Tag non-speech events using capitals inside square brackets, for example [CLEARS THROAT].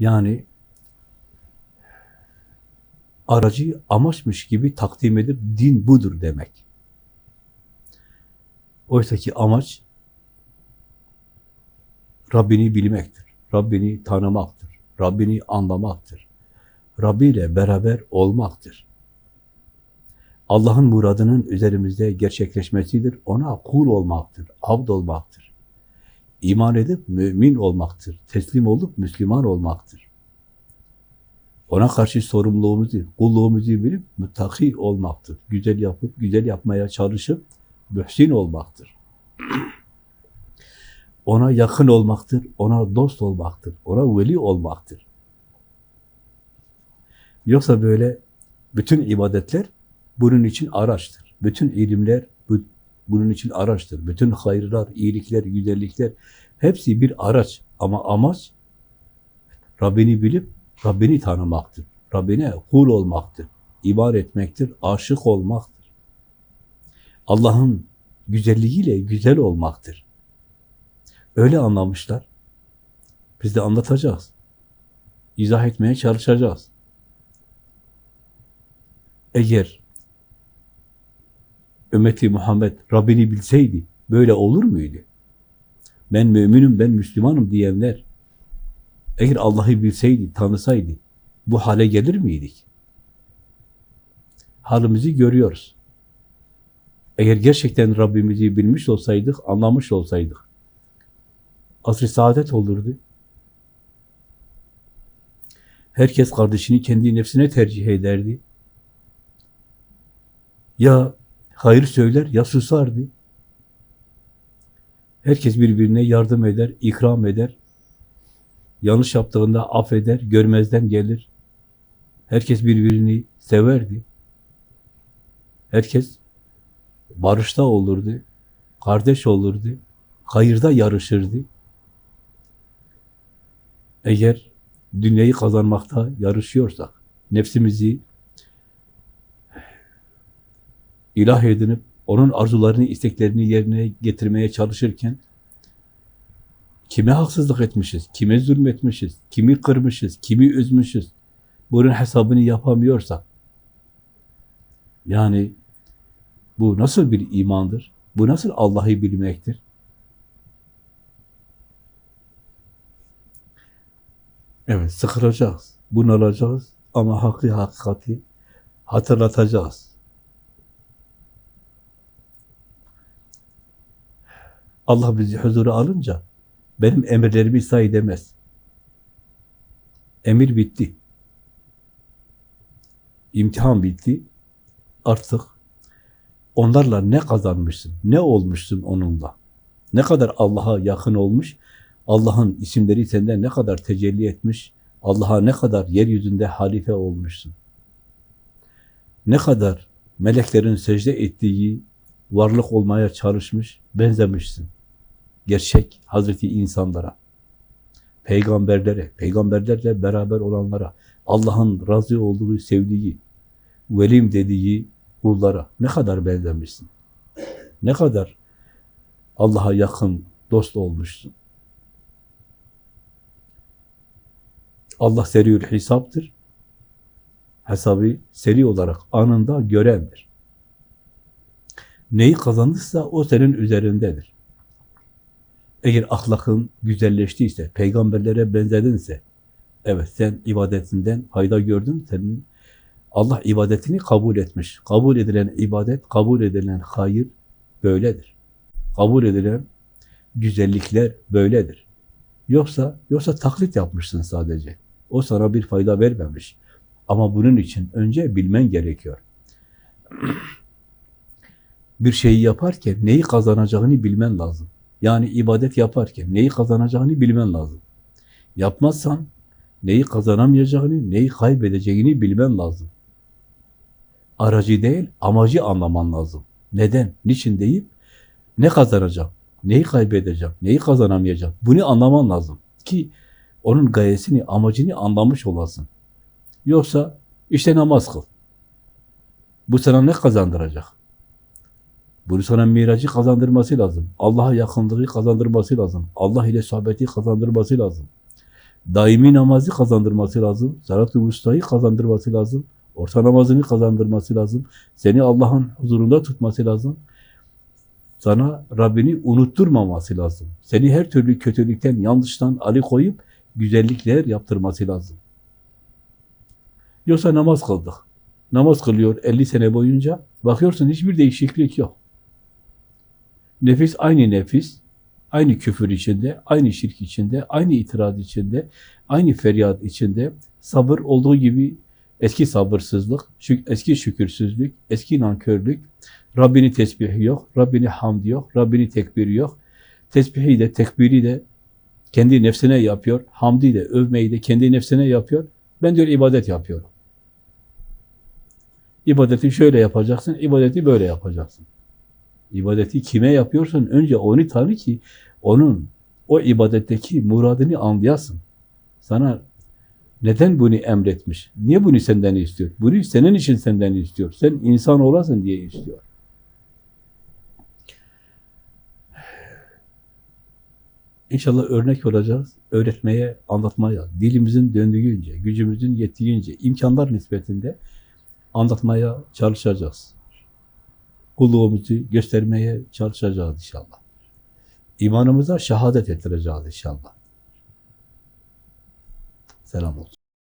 Yani aracı amaçmış gibi takdim edip din budur demek. Oysa ki amaç Rabbini bilmektir. Rabbini tanımaktır. Rabbini anlamaktır. Rabbi ile beraber olmaktır. Allah'ın muradının üzerimizde gerçekleşmesidir. Ona kul olmaktır, abd olmaktır. İman edip mümin olmaktır. Teslim olup Müslüman olmaktır. Ona karşı sorumluluğumuzu, kulluğumuzu bilip müttaki olmaktır. Güzel yapıp, güzel yapmaya çalışıp mühsin olmaktır. Ona yakın olmaktır, ona dost olmaktır, ona veli olmaktır. Yoksa böyle bütün ibadetler bunun için araçtır. Bütün ilimler bunun için araçtır. Bütün hayırlar, iyilikler, güzellikler hepsi bir araç. Ama amaç Rabbini bilip Rabbini tanımaktır. Rabbine kul olmaktır. iman etmektir, aşık olmaktır. Allah'ın güzelliğiyle güzel olmaktır. Öyle anlamışlar. Biz de anlatacağız. İzah etmeye çalışacağız. Eğer ümmeti Muhammed Rabbini bilseydi böyle olur muydu? Ben müminim, ben Müslümanım diyenler eğer Allah'ı bilseydi, tanısaydı bu hale gelir miydik? Halimizi görüyoruz. Eğer gerçekten Rabbimizi bilmiş olsaydık, anlamış olsaydık, asr-ı saadet olurdu. Herkes kardeşini kendi nefsine tercih ederdi. Ya hayır söyler ya susardı. Herkes birbirine yardım eder, ikram eder. Yanlış yaptığında affeder, görmezden gelir. Herkes birbirini severdi. Herkes barışta olurdu, kardeş olurdu, hayırda yarışırdı. Eğer dünyayı kazanmakta yarışıyorsak, nefsimizi ilah edinip onun arzularını, isteklerini yerine getirmeye çalışırken kime haksızlık etmişiz, kime zulmetmişiz, kimi kırmışız, kimi üzmüşüz, bunun hesabını yapamıyorsak, yani bu nasıl bir imandır? Bu nasıl Allah'ı bilmektir? Evet, sıkılacağız, bunalacağız ama hakkı hakikati hatırlatacağız. Allah bizi huzura alınca benim emirlerimi say demez. Emir bitti. İmtihan bitti. Artık onlarla ne kazanmışsın, ne olmuşsun onunla? Ne kadar Allah'a yakın olmuş, Allah'ın isimleri senden ne kadar tecelli etmiş, Allah'a ne kadar yeryüzünde halife olmuşsun. Ne kadar meleklerin secde ettiği varlık olmaya çalışmış, benzemişsin. Gerçek Hazreti insanlara, peygamberlere, peygamberlerle beraber olanlara, Allah'ın razı olduğu, sevdiği, velim dediği kullara ne kadar benzemişsin. Ne kadar Allah'a yakın dost olmuşsun. Allah seriül hesaptır. Hesabı seri olarak anında görendir. Neyi kazandıysa o senin üzerindedir. Eğer ahlakın güzelleştiyse, peygamberlere benzedinse, evet sen ibadetinden fayda gördün, senin Allah ibadetini kabul etmiş. Kabul edilen ibadet, kabul edilen hayır böyledir. Kabul edilen güzellikler böyledir. Yoksa yoksa taklit yapmışsın sadece. O sana bir fayda vermemiş. Ama bunun için önce bilmen gerekiyor. [CLEARS THROAT] bir şeyi yaparken neyi kazanacağını bilmen lazım. Yani ibadet yaparken neyi kazanacağını bilmen lazım. Yapmazsan neyi kazanamayacağını, neyi kaybedeceğini bilmen lazım. Aracı değil, amacı anlaman lazım. Neden, niçin deyip ne kazanacağım, neyi kaybedeceğim, neyi kazanamayacağım bunu anlaman lazım. Ki onun gayesini, amacını anlamış olasın. Yoksa işte namaz kıl. Bu sana ne kazandıracak? Bunu sana miracı kazandırması lazım. Allah'a yakınlığı kazandırması lazım. Allah ile sohbeti kazandırması lazım. daimi namazı kazandırması lazım. Salat-ı Vusta'yı kazandırması lazım. Orta namazını kazandırması lazım. Seni Allah'ın huzurunda tutması lazım. Sana Rabbini unutturmaması lazım. Seni her türlü kötülükten, yanlıştan alıkoyup güzellikler yaptırması lazım. Yoksa namaz kıldık. Namaz kılıyor 50 sene boyunca. Bakıyorsun hiçbir değişiklik yok. Nefis aynı nefis. Aynı küfür içinde, aynı şirk içinde, aynı itiraz içinde, aynı feryat içinde. Sabır olduğu gibi eski sabırsızlık, eski şükürsüzlük, eski nankörlük, Rabbini tesbihi yok, Rabbini hamdi yok, Rabbini tekbiri yok. Tesbihi de, tekbiri de kendi nefsine yapıyor, hamdi de, övmeyi de kendi nefsine yapıyor. Ben diyor ibadet yapıyorum. İbadeti şöyle yapacaksın, ibadeti böyle yapacaksın. İbadeti kime yapıyorsun? Önce onu tanı ki onun o ibadetteki muradını anlayasın. Sana neden bunu emretmiş? Niye bunu senden istiyor? Bunu senin için senden istiyor. Sen insan olasın diye istiyor. İnşallah örnek olacağız. Öğretmeye, anlatmaya, dilimizin döndüğünce, gücümüzün yettiğince, imkanlar nispetinde anlatmaya çalışacağız. Kulluğumuzu göstermeye çalışacağız inşallah. İmanımıza şehadet ettireceğiz inşallah. Selam olsun.